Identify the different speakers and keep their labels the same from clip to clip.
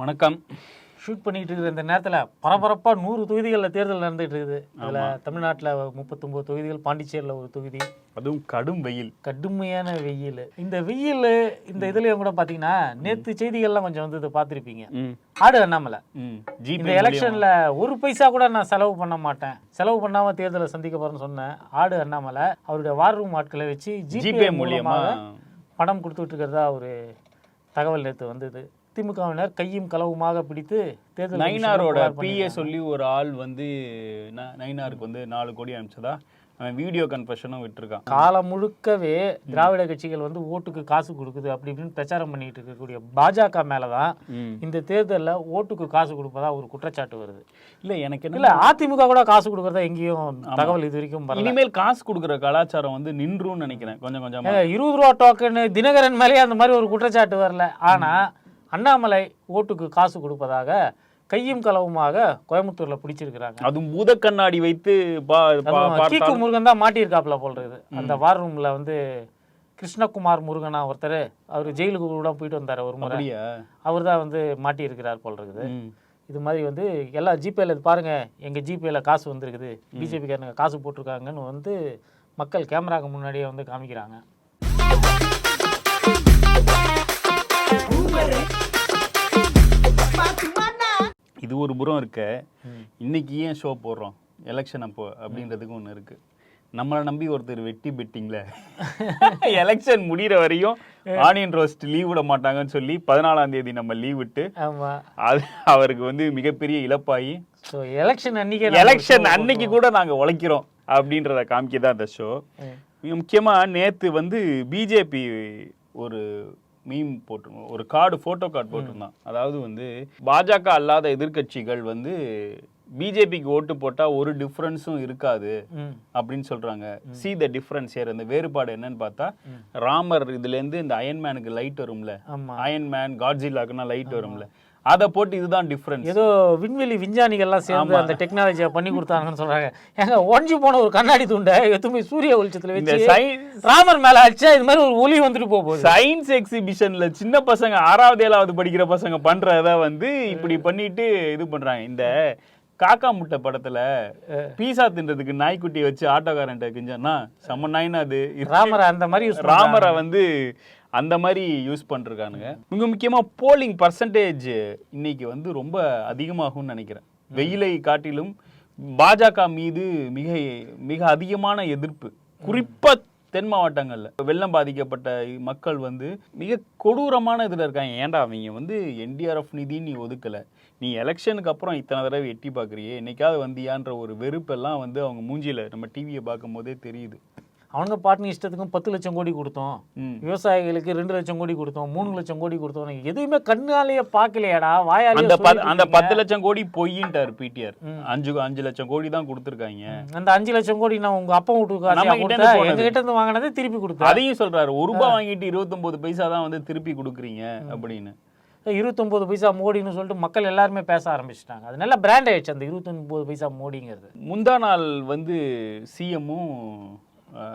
Speaker 1: வணக்கம்.
Speaker 2: ஷூட் பண்ணிட்டு இருக்கிற இந்த நேரத்தில் பரபரப்பாக நூறு தொகுதிகளில் தேர்தல் நடந்துட்டு இருக்குது. அதில் தமிழ்நாட்டில் முப்பத்தொம்போது தொகுதிகள் பாண்டிச்சேரியில் ஒரு தொகுதி.
Speaker 1: அதுவும் கடும் வெயில்.
Speaker 2: கடுமையான வெயில். இந்த வெயில் இந்த இதுலயும் கூட பார்த்தீங்கன்னா நேற்று செய்திகள்லாம் கொஞ்சம் வந்து இதை பார்த்துருப்பீங்க ஆடு அண்ணாமலை. இந்த எலெக்ஷன்ல ஒரு பைசா கூட நான் செலவு பண்ண மாட்டேன். செலவு பண்ணாம தேர்தலை சந்திக்க போறேன்னு சொன்னேன் ஆடு அண்ணாமலை அவருடைய வார் ரூம் ஆட்களை வச்சு
Speaker 1: ஜிபே
Speaker 2: ஜிபே
Speaker 1: மூலியமா
Speaker 2: மூலமாக பணம் கொடுத்துட்டு இருக்கிறதா ஒரு தகவல் நேற்று வந்தது. திமுகவினர் கையும் களவுமாக பிடித்து தேர்தல்
Speaker 1: நைனாரோட பிஏ. சொல்லி ஒரு ஆள் வந்து நைனாருக்கு வந்து நாலு கோடி அனுப்பிச்சதா? அவன் வீடியோ கன்ஃபெஷனும் விட்டுருக்கான்.
Speaker 2: காலம் முழுக்கவே திராவிட கட்சிகள் வந்து ஓட்டுக்கு காசு கொடுக்குது அப்படி இப்படின்னு பிரச்சாரம் பண்ணிட்டு இருக்கக்கூடிய பாஜக மேலதான்
Speaker 1: ம்.
Speaker 2: இந்த தேர்தலில் ஓட்டுக்கு காசு கொடுப்பதா ஒரு குற்றச்சாட்டு வருது.
Speaker 1: இல்ல எனக்கு என்ன
Speaker 2: இல்ல அதிமுக கூட காசு கொடுக்கறதா எங்கேயும் தகவல் இது வரைக்கும்
Speaker 1: இனிமேல் காசு கொடுக்குற கலாச்சாரம் வந்து நின்றுன்னு நினைக்கிறேன் கொஞ்சம் கொஞ்சமா.
Speaker 2: இருபது ரூபா டோக்கனு தினகரன் மேலேயே அந்த மாதிரி ஒரு குற்றச்சாட்டு வரல. ஆனா அண்ணாமலை ஓட்டுக்கு காசு கொடுப்பதாக கையும் களவுமாக கோயம்புத்தூர்ல பிடிச்சிருக்கிறாங்க.
Speaker 1: அதுவும் பூத கண்ணாடி வைத்து
Speaker 2: கீக்கு முருகன் தான் மாட்டியிருக்காப்புல போல் இருக்குது. அந்த வார் ரூம்ல வந்து கிருஷ்ணகுமார் முருகனா ஒருத்தர் அவர் ஜெயிலுக்கு கூட போயிட்டு வந்தார் ஒரு முறை. அவர் தான் வந்து மாட்டியிருக்கிறார் போல் இருக்குது. இது மாதிரி வந்து எல்லா ஜிபேல இது பாருங்க எங்க ஜிபேல காசு வந்திருக்குது. பிஜேபிக்காரங்க காசு போட்டிருக்காங்கன்னு வந்து மக்கள் கேமராக்கு முன்னாடியே வந்து காமிக்கிறாங்க.
Speaker 1: இது ஒரு புறம் இருக்க. இன்னைக்கு ஏன் ஷோ போடுறோம்? எலெக்ஷன் அப்போ அப்படின்றதுக்கு ஒன்று இருக்கு. நம்மளை நம்பி ஒருத்தர் வெட்டி பெட்டிங்ல எலெக்ஷன் முடியிற வரையும் ஆனியன் ரோஸ்ட் லீவ் விட மாட்டாங்கன்னு சொல்லி பதினாலாம் தேதி நம்ம லீவ் விட்டு அது அவருக்கு வந்து மிகப்பெரிய இழப்பாகி
Speaker 2: எலெக்ஷன் அன்னைக்கே
Speaker 1: எலெக்ஷன் அன்னைக்கு கூட நாங்க உழைக்கிறோம் அப்படின்றத காமிக்க தான் அந்த ஷோ
Speaker 2: ம்.
Speaker 1: மிக முக்கியமா நேத்து வந்து பிஜேபி ஒரு மீம் போட்டிருந்தோம் ஒரு கார்டு போட்டோ கார்டு போட்டிருந்தான். அதாவது வந்து பாஜக அல்லாத எதிர்க்கட்சிகள் வந்து பிஜேபிக்கு ஓட்டு போட்டா ஒரு டிஃப்ரென்ஸும் இருக்காது. அப்படின்னு சொல்றாங்க. சி த டிஃப்ரென்ஸ் ஏர் அந்த வேறுபாடு என்னன்னு பார்த்தா ராமர் இதுல இருந்து இந்த அயன்மேனுக்கு லைட் வரும்ல? அயன்மேன் காட்ஜிலாக்குனா லைட் வரும்ல? அதை போட்டு இதுதான் டிஃப்ரென்ஸ்
Speaker 2: ஏதோ விண்வெளி விஞ்ஞானிகள்லாம் சேர்ந்து அந்த டெக்னாலஜியை பண்ணி கொடுத்தாங்கன்னு சொல்றாங்க. ஏங்க ஒஞ்சி போன ஒரு கண்ணாடி துண்டை எதுவுமே சூரிய வெளிச்சத்துல வச்சு ராமர் மேல அடிச்சா இது மாதிரி ஒரு ஒளி வந்துட்டு போக போகுது
Speaker 1: சயின்ஸ் எக்ஸிபிஷன்ல சின்ன பசங்க ஆறாவது ஏழாவது படிக்கிற பசங்க பண்றத வந்து இப்படி பண்ணிட்டு இது பண்றாங்க. இந்த காக்கா முட்டை படத்துல பீஸா தின்றதுக்கு நாய்க்குட்டியை வச்சு ஆட்டோக்காரன்ட்ட கிஞ்சன்னா செம்ம நாய்னா அது.
Speaker 2: ராமரை அந்த மாதிரி.
Speaker 1: ராமரை வந்து அந்த மாதிரி யூஸ் பண்ணிருக்கானுங்க மிக முக்கியமா போலிங் பர்சன்டேஜ் இன்னைக்கு வந்து ரொம்ப அதிகமாகும்னு நினைக்கிறேன். வெயிலை காட்டிலும் பாஜக மீது மிக மிக அதிகமான எதிர்ப்பு. குறிப்பா தென் மாவட்டங்கள்ல. வெள்ளம் பாதிக்கப்பட்ட மக்கள் வந்து மிக கொடூரமான இதுல இருக்காங்க. ஏன்டா அவங்க வந்து என்டிஆர்எஃப் நிதி நீ ஒதுக்கல. நீ எலெக்ஷனுக்கு அப்புறம் இத்தனை தடவை எட்டி பார்க்குறியே. என்னைக்காவது வந்தியான்ற ஒரு வெறுப்பெல்லாம் வந்து அவங்க மூஞ்சில நம்ம டிவியை பார்க்கும் போதே தெரியுது.
Speaker 2: அவங்க பாட்டுன்னு இஷ்டத்துக்கும் பத்து லட்சம் கோடி கொடுத்தோம். விவசாயிகளுக்கு ரெண்டு லட்சம் கோடி கொடுத்தோம் மூணு லட்சம் கோடி கொடுத்தோம். நீங்க எதுவுமே கண்ணாலேயே பார்க்கலையாடா வாயாலே
Speaker 1: அந்த அந்த. பத்து லட்சம் கோடி பொய்யின்ட்டார் பிடிஆர் அஞ்சு அஞ்சு லட்சம் கோடி தான் கொடுத்துருக்காங்க.
Speaker 2: அந்த அஞ்சு லட்சம் கோடி நான் உங்க அப்பா வீட்டுக்கு. எங்க கிட்ட இருந்து வாங்கினதை திருப்பி கொடுத்தேன்
Speaker 1: அதையும் சொல்றாரு ஒரு ரூபாய் வாங்கிட்டு இருபத்தொன்பது பைசா தான் வந்து திருப்பி கொடுக்குறீங்க அப்படின்னு.
Speaker 2: இருபத்தொம்போது பைசா மோடின்னு சொல்லிட்டு மக்கள் எல்லாருமே பேச ஆரம்பிச்சிட்டாங்க. அது நல்ல பிராண்ட் ஆயிடுச்சு அந்த இருபத்தொன்பது பைசா மோடிங்கிறது.
Speaker 1: முந்தா நாள் வந்து சிஎம்மும்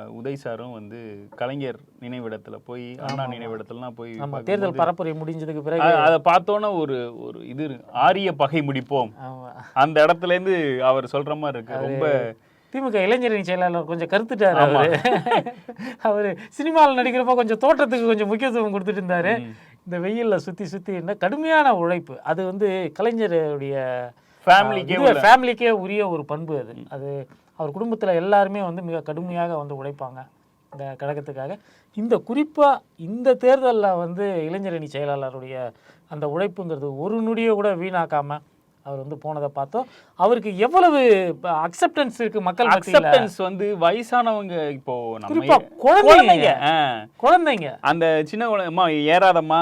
Speaker 1: உதய் சாரும் வந்து கலைஞர் நினைவிடத்துல போய் அண்ணா நினைவிடத்துலலாம் போய்
Speaker 2: தேர்தல் பரப்புரை முடிஞ்சதுக்கு பிறகு
Speaker 1: அதை பார்த்தோன்னே ஒரு ஒரு இது. ஆரிய பகை முடிப்போம். அந்த இடத்துல இருந்து அவர் சொல்ற மாதிரி இருக்கு. ரொம்ப
Speaker 2: திமுக இளைஞரணி செயலாளர் கொஞ்சம் கருத்துட்டாரு அவரு. அவரு சினிமாவில் நடிக்கிறப்ப கொஞ்சம் தோற்றத்துக்கு கொஞ்சம் முக்கியத்துவம் கொடுத்துட்டு இருந்தாரு. இந்த வெயில்ல சுத்தி சுத்தி என்ன கடுமையான உழைப்பு. அது வந்து கலைஞருடைய
Speaker 1: ஃபேமிலிக்கே
Speaker 2: ஃபேமிலிக்கே உரிய ஒரு பண்பு அது. அது அவர் குடும்பத்துல எல்லாருமே வந்து மிக கடுமையாக வந்து உழைப்பாங்க இந்த கழகத்துக்காக. இந்த குறிப்பா இந்த தேர்தல்ல வந்து இளைஞரணி செயலாளருடைய அந்த உழைப்புங்கிறது ஒரு நொடியை கூட வீணாக்காம அவர் வந்து போனதை பார்த்தோம். அவருக்கு எவ்வளவு அக்செப்டன்ஸ் இருக்கு மக்கள்
Speaker 1: அக்செப்டன்ஸ் வந்து வயசானவங்க இப்போ
Speaker 2: குறிப்பா
Speaker 1: நம்ம
Speaker 2: குழந்தைங்க.
Speaker 1: குழந்தைங்க. அந்த சின்ன குழந்தைமா ஏறாதம்மா.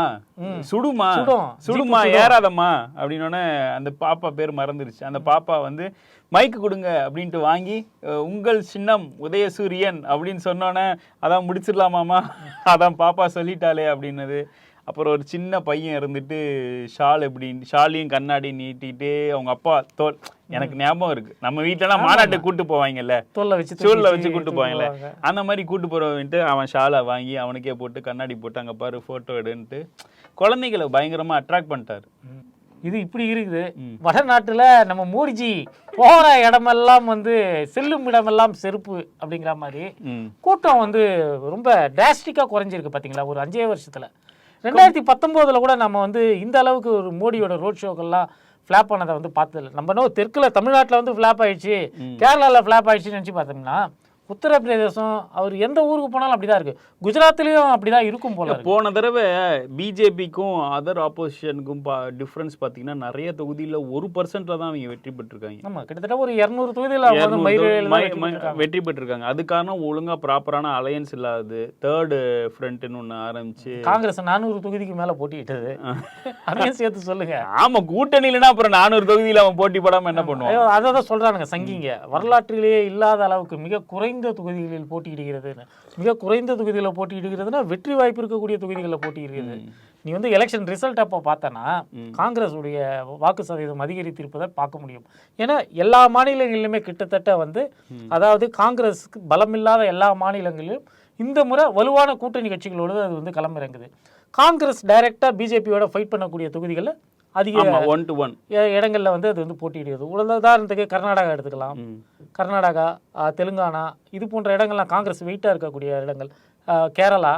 Speaker 1: சுடுமா.
Speaker 2: சுடும்.
Speaker 1: சுடுமா. ஏறாதம்மா. அப்படின்னோடனே அந்த பாப்பா பேர் மறந்துருச்சு. அந்த பாப்பா வந்து மைக்கு கொடுங்க அப்படின்ட்டு வாங்கி உங்கள் சின்னம் உதயசூரியன் அப்படின்னு சொன்னோன்னே அதான் முடிச்சிடலாமாமா அதான் பாப்பா சொல்லிட்டாளே அப்படின்னது. அப்புறம் ஒரு சின்ன பையன் இருந்துட்டு ஷால் எப்படி ஷாலையும் கண்ணாடி நீட்டிட்டு அவங்க அப்பா தோல் எனக்கு ஞாபகம் இருக்கு. நம்ம வீட்டுலலாம் மாநாட்டுக்கு கூட்டு போவாங்கல்ல?
Speaker 2: தோல்ல வச்சு தூக்கி
Speaker 1: வச்சு கூட்டு போவாங்கல்ல? அந்த மாதிரி கூட்டு போறவன்ட்டு அவன் ஷாலை வாங்கி அவனுக்கே போட்டு கண்ணாடி போட்டு அங்க பாரு போட்டோ எடுன்ட்டு குழந்தைகளை பயங்கரமா அட்ராக்ட் பண்ணிட்டாரு.
Speaker 2: இது இப்படி இருக்குது.
Speaker 1: ம்.
Speaker 2: வடநாட்டுல நம்ம மோடிஜி போகிற இடமெல்லாம் வந்து செல்லும் இடமெல்லாம் செருப்பு அப்படிங்கிற மாதிரி கூட்டம் வந்து ரொம்ப டிராஸ்டிக்காக குறைஞ்சிருக்கு பார்த்தீங்களா ஒரு அஞ்சே வருஷத்தில். ரெண்டாயிரத்தி பத்தொம்போதில் கூட நம்ம வந்து இந்த அளவுக்கு ஒரு மோடியோட ரோட் ஷோக்கெல்லாம் ஃப்ளாப் ஆனதை வந்து பார்த்ததில்ல. நம்ம இன்னும் தெற்கில் தமிழ்நாட்டில் வந்து ஃப்ளாப் ஆயிடுச்சு. கேரளாவில் ஃப்ளாப் ஆயிடுச்சுன்னு நினச்சி பார்த்தோம்னா உத்தரப்பிரதேசம் அவர் எந்த ஊருக்கு போனாலும் அப்படி தான் இருக்குது குஜராத்லேயும் அப்படி தான் இருக்கும் போல இருக்கு.
Speaker 1: போன தடவை பிஜேபிக்கும் அதர் ஆப்போசிஷனுக்கும் டிஃப்ரென்ஸ் பார்த்தீங்கன்னா நிறைய தொகுதியில் ஒரு பர்சன்ட்ல தான் அவங்க வெற்றி பெற்றிருக்காங்க.
Speaker 2: ஆமா கிட்டத்தட்ட ஒரு இரநூறு தொகுதியில் அவங்க வந்து
Speaker 1: 200
Speaker 2: மயிரிழையில தான்
Speaker 1: மை-
Speaker 2: வெற்றி பெற்றிருக்காங்க.
Speaker 1: அது காரணம் ஒழுங்கா ப்ராப்பரான அலையன்ஸ் இல்லாதது தேர்டு ஃப்ரண்ட்னு ஒன்று ஆரம்பிச்சு
Speaker 2: காங்கிரஸ் நானூறு தொகுதிக்கு மேல போட்டியிட்டது. அதையும் சேர்த்து சொல்லுங்க.
Speaker 1: ஆமா கூட்டணி இல்லைன்னா அப்புறம் நானூறு தொகுதியில அவன் போட்டி போடாம என்ன பண்ணுவான்?
Speaker 2: அதை தான் சொல்றானுங்க சங்கிங்க. வரலாற்றிலேயே இல்லாத அளவுக்கு மிக குறைந்த தொகுதிகளில் போட்டியிடுகிறதுன்னு. மிக குறைந்த தொகுதிகளில் போட்டியிடுகிறதுனா வெற்றி வாய்ப்பு இருக்கக்கூடிய தொகுதிகளில் போட்டியிடுகிறது. நீ வந்து எலெக்ஷன் ரிசல்ட் அப்போ பார்த்தனா காங்கிரஸ் உடைய வாக்கு சதவீதம் அதிகரித்திருப்பதை பார்க்க முடியும். ஏன்னா எல்லா மாநிலங்களிலுமே கிட்டத்தட்ட வந்து அதாவது காங்கிரஸுக்கு பலமில்லாத எல்லா மாநிலங்களிலும் இந்த முறை வலுவான கூட்டணி கட்சிகளோடு அது வந்து களமிறங்குது. காங்கிரஸ் டைரக்டா பிஜேபியோட ஃபைட் பண்ணக்கூடிய தொகுதிகளில் அதிக
Speaker 1: ஒன் டு ஒன்
Speaker 2: இடங்கள்ல வந்து அது வந்து போட்டியிடுகிறது. உலக உதாரணத்துக்கு கர்நாடகா எடுத்துக்கலாம். கர்நாடகா தெலுங்கானா இது போன்ற இடங்கள்லாம் காங்கிரஸ் வெயிட்டாக இருக்கக்கூடிய இடங்கள். கேரளா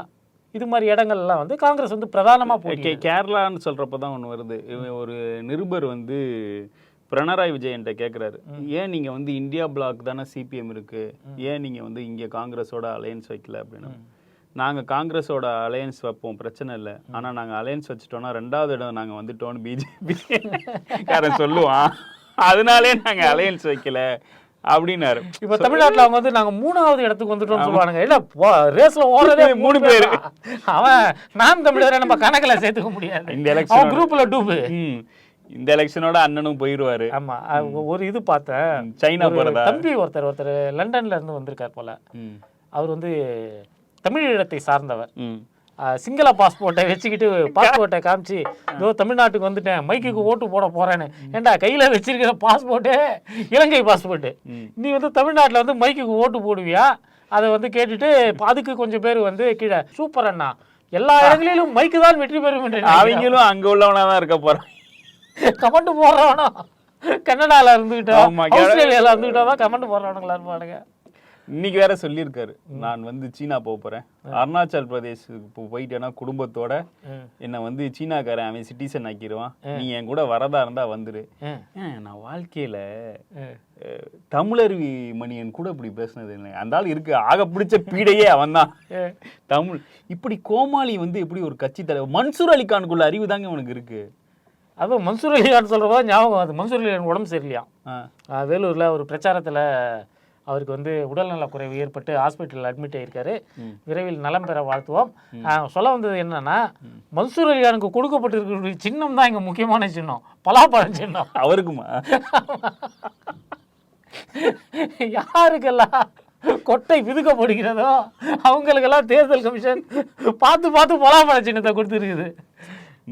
Speaker 2: இது மாதிரி இடங்கள்லாம் வந்து காங்கிரஸ் வந்து பிரதானமாக போட்டி
Speaker 1: கேரளான்னு சொல்றப்ப தான் ஒன்று வருது. ஒரு நிருபர் வந்து பிரணராய் விஜயன்ட்ட கேட்குறாரு ஏன் நீங்க வந்து இந்தியா பிளாக் தானே சிபிஎம் இருக்கு? ஏன் நீங்க வந்து இங்க காங்கிரஸோட அலையன்ஸ் வைக்கல? அப்படின்னு. நாங்க காங்கிரஸோட அலையன்ஸ் வைப்போம் பிரச்சனை இல்லை. ஆனா நாங்க அலையன்ஸ் வச்சுட்டோம்னா ரெண்டாவது இடம் நாங்க வந்துட்டோம்னு பிஜேபி காரன் சொல்லுவான். அதனாலே நாங்க அலையன்ஸ் வைக்கல அப்படின்னாரு.
Speaker 2: இப்போ தமிழ்நாட்டுல அவங்க வந்து நாங்க மூணாவது இடத்துக்கு வந்துட்டோம்னு சொல்லுவானுங்க. இல்ல ரேஸ்ல ஓடுறதே
Speaker 1: மூணு பேரு.
Speaker 2: அவன் நான் தமிழரை நம்ம கணக்குல சேர்த்துக்க முடியாது.
Speaker 1: இந்த எலெக்ஷன்
Speaker 2: குரூப்ல டூபு
Speaker 1: இந்த எலெக்ஷனோட அண்ணனும் போயிருவாரு.
Speaker 2: ஆமா. ஒரு இது பார்த்தேன்.
Speaker 1: சைனா போறதா?
Speaker 2: தம்பி ஒருத்தர் ஒருத்தர் லண்டன்ல இருந்து வந்திருக்கார் போல. அவர் வந்து தமிழீழத்தை சார்ந்தவர். சிங்கள பாஸ்போர்ட்டை வச்சுக்கிட்டு பாஸ்போர்ட்டை காமிச்சு இதோ தமிழ்நாட்டுக்கு வந்துட்டேன் மைக்குக்கு ஓட்டு போட போறேன்னு. ஏன்டா கையில வச்சிருக்கிற பாஸ்போர்ட்டு? இலங்கை பாஸ்போர்ட்டு. நீ வந்து தமிழ்நாட்டுல வந்து மைக்குக்கு ஓட்டு போடுவியா? அதை வந்து கேட்டுட்டு அதுக்கு கொஞ்சம் பேர் வந்து கீழே சூப்பர் அண்ணா. எல்லா இடங்களிலும் மைக்கு தான் வெற்றி பெறும்
Speaker 1: அவங்களும் அங்க உள்ளவனா தான் இருக்க போறான்
Speaker 2: கமெண்ட் போடுறவனோ
Speaker 1: ஆமா, கனடா-
Speaker 2: ஆஸ்திரேலியால இருந்துகிட்டோ தான் கமெண்ட் போடுறவனுங்களா இருப்பானுங்க.
Speaker 1: இன்னைக்கு வேற சொல்லியிருக்காரு. நான் வந்து சீனா போக போறேன். அருணாச்சல் பிரதேசுக்கு போ- போயிட்டேன்னா குடும்பத்தோட. என்னை வந்து சீனாக்காரன் அவன் சிட்டிசன் ஆக்கிடுவான் நீ என் கூட வரதா இருந்தா வந்துரு. நான் வாழ்க்கையில தமிழருவி மணியன் கூட இப்படி பேசுனது இல்லை. அந்த ஆள் இருக்கு. ஆக பிடிச்ச பீடையே அவன்தான்.
Speaker 2: ம்.
Speaker 1: தமிழ் இப்படி கோமாளி வந்து எப்படி ஒரு கட்சி தலைவர் மன்சூர் அலிகானுக்குள்ள அறிவு தாங்க உனக்கு இருக்கு.
Speaker 2: அதுவும் மன்சூர் அலிகான் சொல்கிறப்ப ஞாபகம் அது மன்சூர் அலிகான் உடம்பு. ஆஹ் வேலூரில் ஒரு பிரச்சாரத்தில் அவருக்கு வந்து உடல்நலக் குறைவு ஏற்பட்டு ஹாஸ்பிட்டலில் அட்மிட் ஆயிருக்காரு.
Speaker 1: ம்.
Speaker 2: விரைவில் நலம் பெற வாழ்த்துவோம். சொல்ல வந்தது என்னன்னா மன்சூர் அலிகானுக்கு கொடுக்கப்பட்டிருக்கிற சின்னம் தான் இங்கே முக்கியமான சின்னம். பலாப்பழம் சின்னம்.
Speaker 1: அவருக்குமா?
Speaker 2: யாருக்கெல்லாம் கொட்டை விதுக்கப்படுகிறதோ அவங்களுக்கெல்லாம் தேர்தல் கமிஷன் பார்த்து பார்த்து பலாப்பழ சின்னத்தை கொடுத்துருக்குது.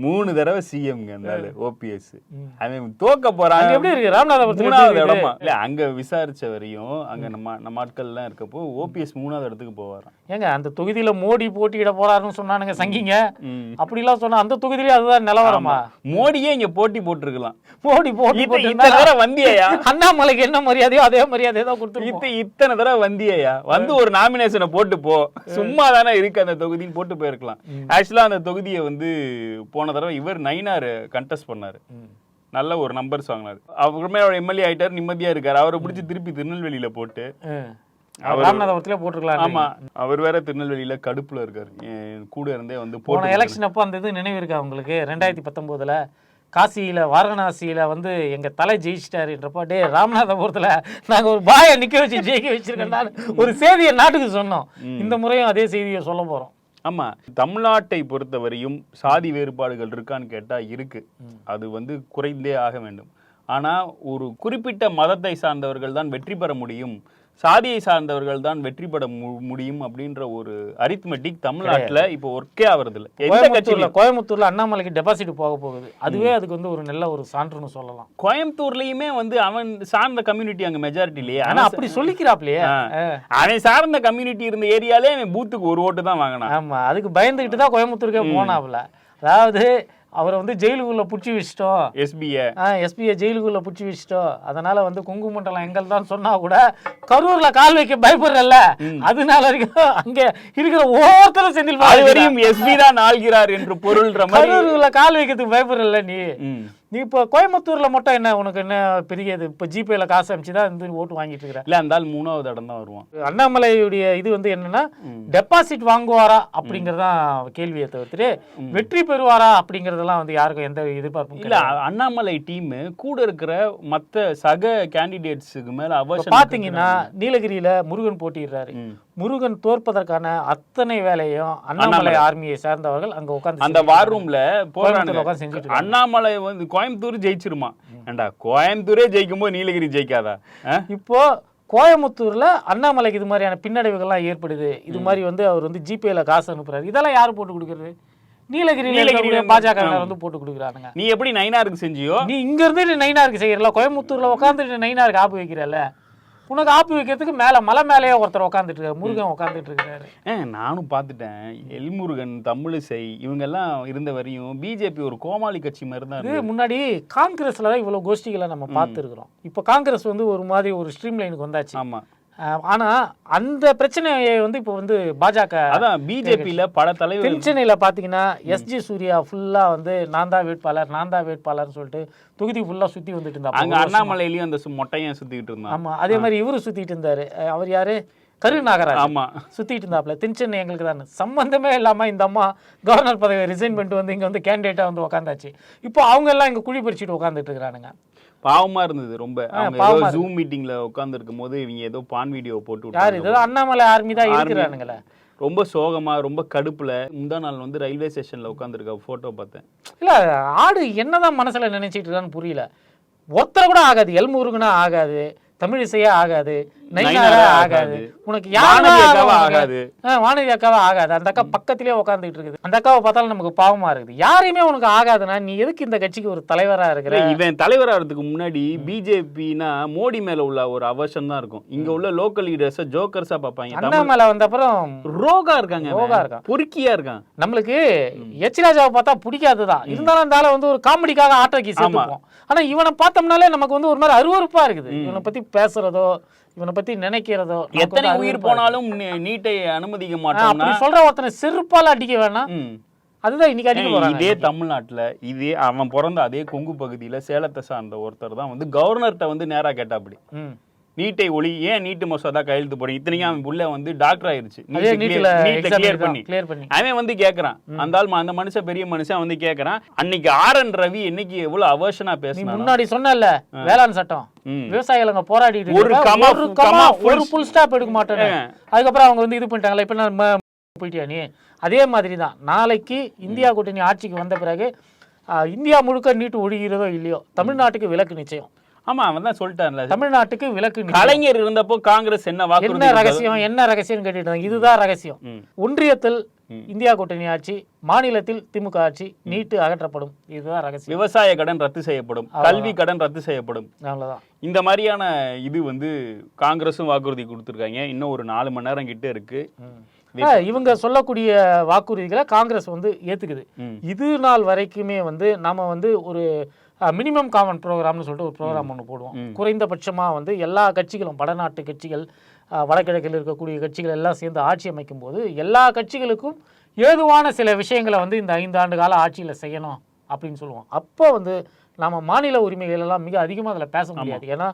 Speaker 1: மூணு தடவை சிஎம்ங்க ஆளு ஓபிஎஸ் அவன் தோக்க போறான்.
Speaker 2: அங்க எப்படி இருக்கு ராமநாதபுரத்தில்
Speaker 1: மூணாவது இடமா. இல்ல அங்க விசாரிச்ச வரையும் அங்க நம்ம நம்ம ஆட்கள் எல்லாம் இருக்கப்போ ஓபிஎஸ் மூணாவது இடத்துக்கு போவாராம்.
Speaker 2: ஏங்க அந்த தொகுதியில மோடி போட்டியிட போறாருன்னு சொன்னானுங்க சங்கிங்க. அப்படிலாம் சொன்னா அந்த தொகுதியிலே அதுதான் நிலவரமா?
Speaker 1: மோடியே இங்க போட்டி போட்டிருக்கலாம்.
Speaker 2: மோடி போட்டி போட்டு
Speaker 1: தடவை வந்தியா
Speaker 2: அண்ணாமலைக்கு என்ன மரியாதையோ அதே மரியாதையை தான்
Speaker 1: இத்த இத்தனை தடவை வந்தியா வந்து ஒரு நாமினேஷனை போட்டு போ சும்மா தானே இருக்கு அந்த தொகுதின்னு போட்டு போயிருக்கலாம். ஆக்சுவலா அந்த தொகுதியை வந்து போன தடவை இவர் நைனார் கண்டெஸ்ட் பண்ணாரு. நல்ல ஒரு நம்பர்ஸ் வாங்கினாரு அப்புறமே அவர் எம்எல்ஏ ஆயிட்டாரு நிம்மதியா இருக்காரு. அவரை பிடிச்சி திருப்பி திருநெல்வேலியில போட்டு.
Speaker 2: ராமநாதபுரத்திலே போட்டிருக்கலாம்.
Speaker 1: ஆமா. அவர் வேற திருநெல்வேலியில கடுப்புல இருக்காரு. கூட இருந்தே வந்து
Speaker 2: போன எலெக்ஷன் அப்போ அந்த இது நினைவு இருக்கா உங்களுக்கு? ரெண்டாயிரத்தி பத்தொம்போதுல காசியில வாரணாசியில வந்து எங்க தலை ஜெயிச்சிட்டாருன்றப்போ டே ராமநாதபுரத்துல நாங்க ஒரு பாயை நிக்க வச்சு ஜெயிக்க வச்சிருக்கோம் ஒரு செய்தியை நாட்டுக்கு சொன்னோம். இந்த முறையும் அதே செய்தியை சொல்ல போறோம்.
Speaker 1: ஆமா தமிழ்நாட்டை பொறுத்தவரையும் சாதி வேறுபாடுகள் இருக்கான்னு கேட்டா இருக்கு. அது வந்து குறைந்தே ஆக வேண்டும். ஆனா ஒரு குறிப்பிட்ட மதத்தை சார்ந்தவர்கள் தான் வெற்றி பெற முடியும். சாதியை சார்ந்தவர்கள் தான் வெற்றி பெற முடியும் அப்படின்ற ஒரு அரித்மெட்டிக் தமிழ்நாட்டுல இப்போ ஒர்க்கே ஆவறது இல்ல எந்த
Speaker 2: கோயம்புத்தூர்ல
Speaker 1: கட்சியில
Speaker 2: கோயம்புத்தூர்ல அண்ணாமலைக்கு டெபாசிட் போக போகுது. அதுவே அதுக்கு வந்து ஒரு நல்ல ஒரு சான்றுன்னு சொல்லலாம்.
Speaker 1: கோயம்புத்தூர்லயுமே வந்து அவன் சார்ந்த கம்யூனிட்டி அங்க மெஜாரிட்டி இல்லையே.
Speaker 2: ஆனா அப்படி சொல்லிக்கிறாப்லையே.
Speaker 1: அவன் சார்ந்த கம்யூனிட்டி இருந்த ஏரியாலே அவன் பூத்துக்கு ஒரு ஓட்டு தான் வாங்கினான்.
Speaker 2: ஆமா அதுக்கு பயந்துகிட்டு தான் கோயம்புத்தூருக்கே போனாப்புல அதாவது அவரை வந்து ஜெயிலுக்குள்ள பிடிச்சி வச்சிட்டோம்.
Speaker 1: எஸ்பிஐ
Speaker 2: எஸ்பியை ஜெயிலுக்குள்ள பிடிச்சி வச்சிட்டோம். அதனால வந்து கொங்கு மண்டலம் எங்கள் தான் சொன்னா கூட கரூர்ல கால் வைக்க பயப்படுறல்ல. அதனால வரைக்கும் அங்க இருக்கிற ஒவ்வொருத்தரும் செந்தில்.
Speaker 1: வரையும் எஸ்பி தான் ஆள்கிறார் என்று பொருள்ன்ற மாதிரி.
Speaker 2: கரூர்ல கால் வைக்கிறதுக்கு பயப்படுறல்ல நீ. நீ இப்போ கோயம்புத்தூர்ல மட்டும் என்ன உனக்கு என்ன பெரிய இது இப்போ ஜிபேல காசு அமிச்சு தான் இந்த ஓட்டு வாங்கிட்டு இருக்கிற?
Speaker 1: இல்ல அந்த ஆள் மூணாவது இடம் தான் வருவான்.
Speaker 2: அண்ணாமலையுடைய இது வந்து என்னன்னா டெபாசிட் வாங்குவாரா அப்படிங்கறதான் கேள்வியை தவிர்த்துட்டு வெற்றி பெறுவாரா அப்படிங்கறதெல்லாம் வந்து யாருக்கும் எந்த எதிர்பார்ப்பும்
Speaker 1: இல்ல அண்ணாமலை டீம் கூட இருக்கிற மத்த சக கேண்டிடேட்ஸுக்கு மேல
Speaker 2: இப்ப
Speaker 1: அவசரம்
Speaker 2: பாத்தீங்கன்னா நீலகிரியில முருகன் போட்டிடுறாரு. முருகன் தோற்பதற்கான அத்தனை வேலையும் அண்ணாமலை ஆர்மியை சேர்ந்தவர்கள் அங்க உட்கார்ந்து
Speaker 1: அந்த வார் ரூம்ல
Speaker 2: உட்கார்ந்து செஞ்சுட்டு.
Speaker 1: அண்ணாமலை வந்து கோயம்புத்தூர் ஜெயிச்சிருமா? ஏண்டா கோயம்புத்தூரே ஜெயிக்கும் போது நீலகிரி ஜெயிக்காதா?
Speaker 2: இப்போ கோயம்புத்தூர்ல அண்ணாமலைக்கு இது மாதிரியான பின்னடைவுகள்லாம் ஏற்படுது. இது மாதிரி வந்து அவர் வந்து ஜிபேல காசு அனுப்புறாரு. இதெல்லாம் யாரு போட்டு கொடுக்கறது? நீலகிரியில இருக்கக்கூடிய பாஜக வந்து போட்டு கொடுக்குறானுங்க.
Speaker 1: நீ எப்படி நைனாருக்கு செஞ்சியோ?
Speaker 2: நீ இங்க இருந்துட்டு நைனாருக்கு செய்யறல கோயம்புத்தூர்ல உட்காந்துட்டு நைனாருக்கு ஆப்பு வைக்கிறல்ல. உனக்கு ஆப்பு வைக்கிறதுக்கு மேல மலை மேலேயே ஒருத்தர் உட்காந்துட்டு இருக்காரு முருகன் உட்காந்துட்டு இருக்காரு
Speaker 1: ஏ, நானும் பார்த்துட்டேன் எல்முருகன் தமிழிசை இவங்க எல்லாம் இருந்த வரையும் பிஜேபி ஒரு கோமாளி கட்சி மாதிரி தான்
Speaker 2: இது முன்னாடி காங்கிரஸ்ல தான் இவ்வளவு கோஷ்டிகளை நம்ம பார்த்துருக்குறோம். இப்போ காங்கிரஸ் வந்து ஒரு மாதிரி ஒரு ஸ்ட்ரீம் லைனுக்கு வந்தாச்சு.
Speaker 1: ஆமா.
Speaker 2: ஆனா அந்த பிரச்சனையை வந்து இப்போ வந்து பாஜக
Speaker 1: அதான் பிஜேபியில பல தலைவர்
Speaker 2: தென்சென்னையில் பார்த்தீங்கன்னா எஸ்ஜி சூர்யா ஃபுல்லாக வந்து நான் தான் வேட்பாளர் நான் தான் வேட்பாளர்னு சொல்லிட்டு தொகுதி ஃபுல்லாக சுற்றி வந்துட்டு
Speaker 1: அங்க
Speaker 2: இருந்தாங்க
Speaker 1: அண்ணாமலையிலயும் அந்த மொட்டையன் சுத்திக்கிட்டு இருந்தான்.
Speaker 2: ஆமா அதே மாதிரி இவரு சுத்திட்டு இருந்தாரு. அவர் யாரு? கரு நாகராஜ்.
Speaker 1: ஆமா.
Speaker 2: சுத்திட்டு இருந்தாப்ல. தென்சென்னை எங்களுக்கு தான். சம்பந்தமே இல்லாம இந்த அம்மா கவர்னர் பதவியை ரிசைன் பண்ணிட்டு வந்து இங்க வந்து கேண்டிடேட்டா வந்து உட்காந்தாச்சு இப்போ அவங்க எல்லாம் இங்க குழி பறிச்சுட்டு உட்காந்துட்டு இருக்கிறானுங்க.
Speaker 1: பாவமா இருந்தது ரொம்ப. அவங்க ஏதோ ஜூம் மீட்டிங்ல உட்கார்ந்து இருக்கும் போது இவங்க ஏதோ பான் வீடியோ போட்டு
Speaker 2: யார் இது அண்ணாமலை ஆர்மி தான் இருக்கிறானுங்களே.
Speaker 1: ரொம்ப சோகமா ரொம்ப கடுப்புல முந்தா நாள் வந்து ரயில்வே ஸ்டேஷன்ல உட்காந்துருக்க போட்டோ பார்த்தேன்.
Speaker 2: இல்ல ஆடு என்னதான் மனசுல நினைச்சிட்டு இருக்கான்னு புரியல. ஒருத்தர் கூட ஆகாது. எல்முருகனா ஆகாது. தமிழிசையே ஆகாது. ஆகாது. உனக்கு
Speaker 1: ஆகாது.
Speaker 2: வானதி அக்காவா ஆகாது. அந்த அக்கா பக்கத்திலேயே உட்காந்துட்டு இருக்குது. அந்த அக்காவை பார்த்தாலும் நமக்கு பாவமா இருக்குது. யாரையுமே உனக்கு ஆகாதுன்னா நீ எதுக்கு இந்த கட்சிக்கு ஒரு தலைவரா இருக்கிற?
Speaker 1: இவன் தலைவராகிறதுக்கு முன்னாடி பிஜேபினா மோடி மேல உள்ள ஒரு அவசரம் தான் இருக்கும். இங்க உள்ள லோக்கல் லீடர்ஸ ஜோக்கர்ஸா பார்ப்பாங்க. தமிழ்
Speaker 2: அண்ணாமலை வந்த அப்புறம்
Speaker 1: ரோகா இருக்காங்க
Speaker 2: ரோகா. இருக்கான்.
Speaker 1: பொறுக்கியா இருக்கான்.
Speaker 2: நம்மளுக்கு எச் ராஜாவை பார்த்தா பிடிக்காதுதான் இருந்தாலும் அந்த வந்து ஒரு காமெடிக்காக ஆட்டோக்கி சேர்த்துப்போம். ஆனா இவனை பார்த்தோம்னாலே நமக்கு வந்து ஒரு மாதிரி அருவருப்பா இருக்குது. இவனை பத்தி பேசுறதோ இவனை பத்தி நினைக்கிறதோ
Speaker 1: எத்தனை உயிர். போனாலும் நீட்டை அனுமதிக்க
Speaker 2: அப்படி சொல்ற ஒருத்தனை செருப்பால அடிக்க வேணாம். அதுதான் இன்னைக்கு அடிக்க போறாங்க
Speaker 1: இதே தமிழ்நாட்டுல இதே அவன் பிறந்த அதே கொங்கு பகுதியில சேலத்தை சார்ந்த ஒருத்தர் தான் வந்து கவர்னர்கிட்ட வந்து நேரா கேட்டாப்படி. நீட்டை ஒளி ஏன் நீட்டு மசோதா கையெழுத்து போறீங்க இத்தனைக்கும் அவன் உள்ள வந்து டாக்டர் ஆயிருச்சு கிளியர் பண்ணி.
Speaker 2: கிளியர் பண்ணி.
Speaker 1: அவன் வந்து கேக்குறான். அந்த ஆள் அந்த மனுஷன் பெரிய மனுஷன் வந்து கேக்குறான். அன்னைக்கு ஆர் என் ரவி என்னைக்கு எவ்வளவு அவர்ஷனா
Speaker 2: நீ
Speaker 1: பேசினான்?
Speaker 2: முன்னாடி சொன்னல வேளாண் சட்டம். விவசாயிகள் போராடிட்டு
Speaker 1: ஒரு. கமா-
Speaker 2: ஒரு ஃபுல் ஸ்டாப் எடுக்க மாட்டேன்னு. அதுக்கப்புறம் அவங்க வந்து இது பண்ணிட்டாங்களா? இப்ப நான் போயிட்டியா நீ? அதே மாதிரி தான் நாளைக்கு இந்தியா கூட்டணி ஆட்சிக்கு வந்த பிறகு இந்தியா முழுக்க நீட்டு ஒழுகிறதோ இல்லையோ தமிழ்நாட்டுக்கு விலக்கு நிச்சயம்.
Speaker 1: ஆமா அவன் தான் சொல்லிட்டான்ல.
Speaker 2: தமிழ்நாட்டுக்கு விலக்கு.
Speaker 1: கலைஞர் இருந்தப்போ காங்கிரஸ் என்ன வாக்குறுதி
Speaker 2: என்ன? ரகசியம் என்ன ரகசியம் கேட்டுட்டு. இதுதான் ரகசியம். ஒன்றியத்தில் இந்தியா கூட்டணி ஆட்சி மாநிலத்தில் திமுக ஆட்சி நீட்டு அகற்றப்படும். இதுதான் ரகசியம்.
Speaker 1: விவசாய கடன் ரத்து செய்யப்படும். கல்வி கடன் ரத்து செய்யப்படும்.
Speaker 2: அவ்வளவுதான்.
Speaker 1: இந்த மாதிரியான இது வந்து காங்கிரஸும் வாக்குறுதி கொடுத்துருக்காங்க. இன்னும் ஒரு நாலு மணி நேரம் கிட்ட இருக்கு.
Speaker 2: இவங்க சொல்லக்கூடிய வாக்குறுதிகளை காங்கிரஸ் வந்து ஏத்துக்குது. இது நாள் வரைக்குமே வந்து நாம வந்து ஒரு மினிமம் காமன் ப்ரோக்ராம்னு சொல்லிட்டு ஒரு ப்ரோக்ராம் ஒன்று போடுவோம். குறைந்தபட்சமா வந்து எல்லா கட்சிகளும் வடநாட்டு கட்சிகள் வடகிழக்கில் இருக்கக்கூடிய கட்சிகள் எல்லாம் சேர்ந்து ஆட்சி அமைக்கும் போது எல்லா கட்சிகளுக்கும் ஏதுவான சில விஷயங்களை வந்து இந்த ஐந்து ஆண்டு கால ஆட்சியில செய்யணும் அப்படின்னு சொல்லுவோம். அப்போ வந்து நம்ம மாநில உரிமைகள் எல்லாம் மிக அதிகமா அதுல பேச முடியாது. ஏன்னா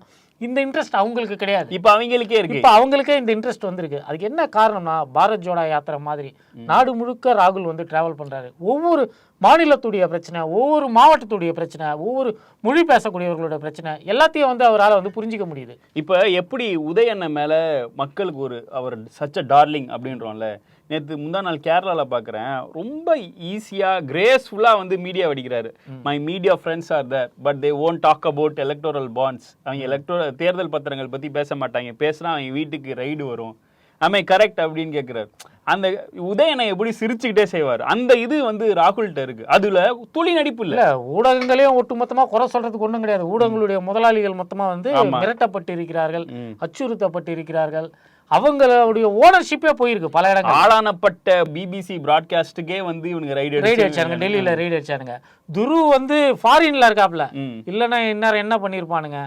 Speaker 2: இந்த இன்ட்ரெஸ்ட் அவங்களுக்கு கிடையாது.
Speaker 1: இப்ப அவங்களுக்கே இருக்கு.
Speaker 2: இப்ப அவங்களுக்கே இந்த இன்ட்ரெஸ்ட் வந்திருக்கு. அதுக்கு என்ன காரணம்னா பாரத் ஜோடா யாத்திரை மாதிரி நாடு முழுக்க ராகுல் வந்து டிராவல் பண்றாரு. ஒவ்வொரு மாநிலத்துடைய பிரச்சனை ஒவ்வொரு மாவட்டத்துடைய பிரச்சனை ஒவ்வொரு மொழி பேசக்கூடியவர்களோட பிரச்சனை எல்லாத்தையும் வந்து அவரால் வந்து புரிஞ்சிக்க முடியுது.
Speaker 1: இப்ப எப்படி உதயண்ண மேல மக்களுக்கு ஒரு அவர் சச்ச டார்லிங் அப்படின்றோம்ல நேத்து முந்தா நாள் கேரளால பாக்குறேன். ரொம்ப ஈஸியா கிரேஸ்ஃபுல்லா வந்து media வெடிக்கிறாரு. My. Media friends are there but they won't talk about electoral bonds அவங்க எலக்டோ தேர்தல் பத்திரங்கள் பத்தி பேச மாட்டாங்க. பேசினா அவங்க வீட்டுக்கு ரைடு வரும். ஆமே கரெக்ட் அப்படின்னு கேக்குறாரு. அந்த உதயனை எப்படி சிரிச்சுக்கிட்டே செய்வார். அந்த இது வந்து ராகுல்கிட்ட இருக்கு. அதுல துளி நடிப்பு இல்ல.
Speaker 2: ஊடகங்களையும் ஒட்டுமொத்தமா குறை சொல்றதுக்கு ஒண்ணும் கிடையாது. ஊடகங்களுடைய முதலாளிகள் மொத்தமா வந்து
Speaker 1: ஆமா.
Speaker 2: மிரட்டப்பட்டிருக்கிறார்கள்
Speaker 1: ம்.
Speaker 2: அச்சுறுத்தப்பட்டிருக்கிறார்கள். அவங்களுடைய ஓனர்ஷிப்பே போயிருக்கு பல இடங்கள்
Speaker 1: ஆளானப்பட்ட பிபிசி பிராட்காஸ்டுக்கே வந்து இவனுங்க ரைடு
Speaker 2: ரைடு அடிச்சானுங்க டெல்லியில ரைடு அடிச்சானுங்க. துரு வந்து ஃபாரின்ல இருக்காப்ல. இல்லன்னா இன்னார் என்ன பண்ணிருப்பானுங்க?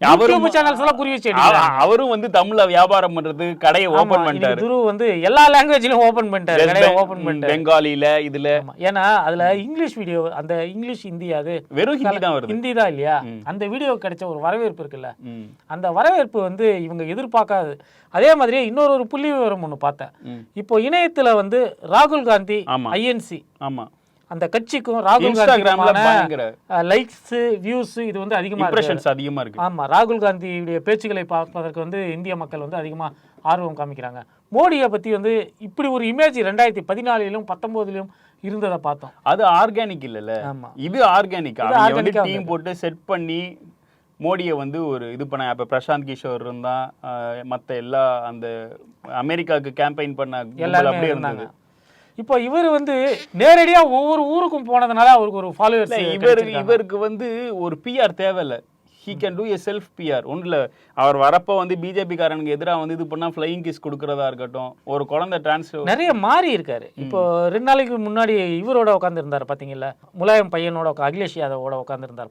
Speaker 1: அவரும்
Speaker 2: சேனல்ஸ் எல்லாம் குறி வச்சு.
Speaker 1: அவரும் வந்து தமிழ்ல வியாபாரம் பண்றது கடையை ஓபன் பண்ணிட்டாரு
Speaker 2: துரு வந்து எல்லா லாங்குவேஜ்லயும் ஓபன் பண்ணிட்டாரு கடையை ஓபன் பண்ணிட்டாரு
Speaker 1: பெங்காலில இதுல.
Speaker 2: ஏன்னா அதுல இங்கிலீஷ் வீடியோ அந்த இங்கிலீஷ் ஹிந்தி அது
Speaker 1: வெறும் ஹிந்தி தான் வருது
Speaker 2: ஹிந்தி தான் இல்லையா அந்த வீடியோ கிடைச்ச ஒரு வரவேற்பு இருக்குல்ல. அந்த வரவேற்பு வந்து இவங்க எதிர்பார்க்காது அதே மாதிரி இன்னொரு ஒரு புள்ளி விவரம் ஒன்று பார்த்தேன். இப்போ இணையத்துல வந்து ராகுல் காந்தி. ஐஎன்சி
Speaker 1: ஆமா
Speaker 2: அந்த கட்சிக்கும் ராகுல்
Speaker 1: பயங்கர
Speaker 2: லைக்ஸ் வியூஸ் இது வந்து அதிகமா
Speaker 1: அதிகமா இருக்கு.
Speaker 2: ஆமா ராகுல் காந்தியுடைய பேச்சுக்களை பார்ப்பதற்கு வந்து இந்திய மக்கள் வந்து அதிகமா ஆர்வம் காமிக்கிறாங்க. மோடியை பத்தி வந்து இப்படி ஒரு இமேஜ் ரெண்டாயிரத்தி பதினாலிலும் பத்தொன்பதுலயும் இருந்ததை பார்த்தோம்.
Speaker 1: அது ஆர்கானிக் இல்லல்ல.
Speaker 2: ஆமா.
Speaker 1: இது ஆர்கானிக் டீம் போட்டு செட் பண்ணி மோடியை வந்து ஒரு இது பண்ண அப்ப பிரசாந்த் கிஷோர் இருந்தான். மத்த எல்லா அந்த அமெரிக்காவுக்கு கேம்பெயின் பண்ண
Speaker 2: எல்லாருமே
Speaker 1: அப்படியே
Speaker 2: இருந்தாங்க. இப்போ இவர் வந்து நேரடியா ஒவ்வொரு ஊருக்கும் போனதுனால அவருக்கு ஒரு ஃபாலோவர்ஸ்
Speaker 1: இவர் இவருக்கு வந்து ஒரு பிஆர் தேவையில்ல. He can do a self PR ஒன்றும் இல்ல அவர் வரப்போ வந்து பிஜேபி காரனுக்கு எதிராக வந்து இது பண்ணா ஃப்ளையிங் கிஸ் கொடுக்கறதா இருக்கட்டும் ஒரு குழந்தை டிரான்ஸ்ஃபர்
Speaker 2: நிறைய மாறி இருக்காரு. இப்போ ரெண்டு நாளைக்கு முன்னாடி இவரோட உட்கார்ந்து இருந்தார் பாத்தீங்களா முலாயம் பையனோட அகிலேஷ் யாதவோட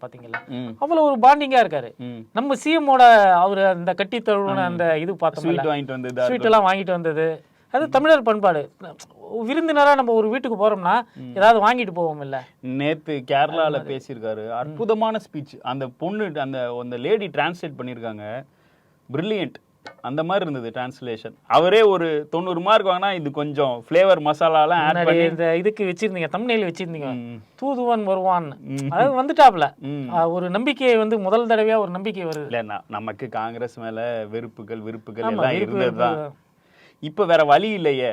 Speaker 2: பாத்தீங்களா
Speaker 1: ம்.
Speaker 2: அவ்வளவு ஒரு பாண்டிங்கா இருக்காரு. நம்ம சிஎம்மோட அவர் அந்த கட்டி தழுவுன அந்த இது பார்த்தோம்ல
Speaker 1: ஸ்வீட் வாங்கிட்டு வந்து இதா
Speaker 2: ஸ்வீட் எல்லாம் வாங்கிட்டு வந்தது. அது தமிழர் பண்பாடு. விருந்தினரா நம்ம ஒரு வீட்டுக்கு போறோம்னா ஏதாவது வாங்கிட்டு போவோம் இல்ல
Speaker 1: நேத்து கேரளால பேசியிருக்காரு. அற்புதமான ஸ்பீச் அந்த பொண்ணு அந்த அந்த லேடி டிரான்ஸ்லேட் பண்ணியிருக்காங்க. பிரில்லியன்ட் அந்த மாதிரி இருந்தது டிரான்ஸ்லேஷன் அவரே ஒரு தொண்ணூறு மார்க் வாங்கினா இது கொஞ்சம் ஃப்ளேவர் மசாலாலாம் ஆட் பண்ணி
Speaker 2: இந்த இதுக்கு வச்சிருந்தீங்க தமிழ்நில வச்சிருந்தீங்க. தூதுவன் வருவான். அதாவது வந்துட்டாப்ல ஒரு நம்பிக்கை வந்து முதல் தடவையா ஒரு நம்பிக்கை வருது.
Speaker 1: இல்ல ந- நமக்கு காங்கிரஸ் மேல வெறுப்புகள் விருப்புகள் எல்லாம் இருந்ததுதான். இப்ப வேற வழி இல்லையே.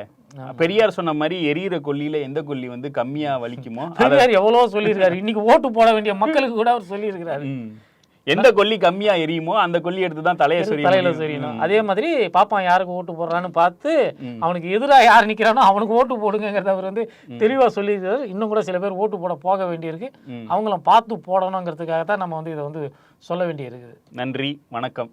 Speaker 1: பெரியார் சொன்ன மாதிரி எரியிற கொல்லியில எந்த கொல்லி வந்து கம்மியா வலிக்குமோ?
Speaker 2: பெரியார் எவ்வளவோ சொல்லியிருக்காரு. இன்னைக்கு ஓட்டு போட வேண்டிய மக்களுக்கு கூட அவர் சொல்லியிருக்கிறாரு.
Speaker 1: எந்த கொல்லி கம்மியா எரியுமோ அந்த கொல்லி எடுத்து தான் தலையை சொரிய
Speaker 2: தலையில. சரியணும். அதே மாதிரி பாப்பான் யாருக்கு ஓட்டு போடுறான்னு பார்த்து. அவனுக்கு எதிரா யார் நிக்கிறானோ அவனுக்கு ஓட்டு போடுங்கிறத அவர் வந்து தெளிவா சொல்லியிருக்காரு. இன்னும் கூட சில பேர் ஓட்டு போட போக வேண்டியிருக்கு.
Speaker 1: ம்.
Speaker 2: அவங்களும் பார்த்து போடணுங்கிறதுக்காக தான் நம்ம வந்து இதை வந்து சொல்ல வேண்டியிருக்குது.
Speaker 1: நன்றி வணக்கம்.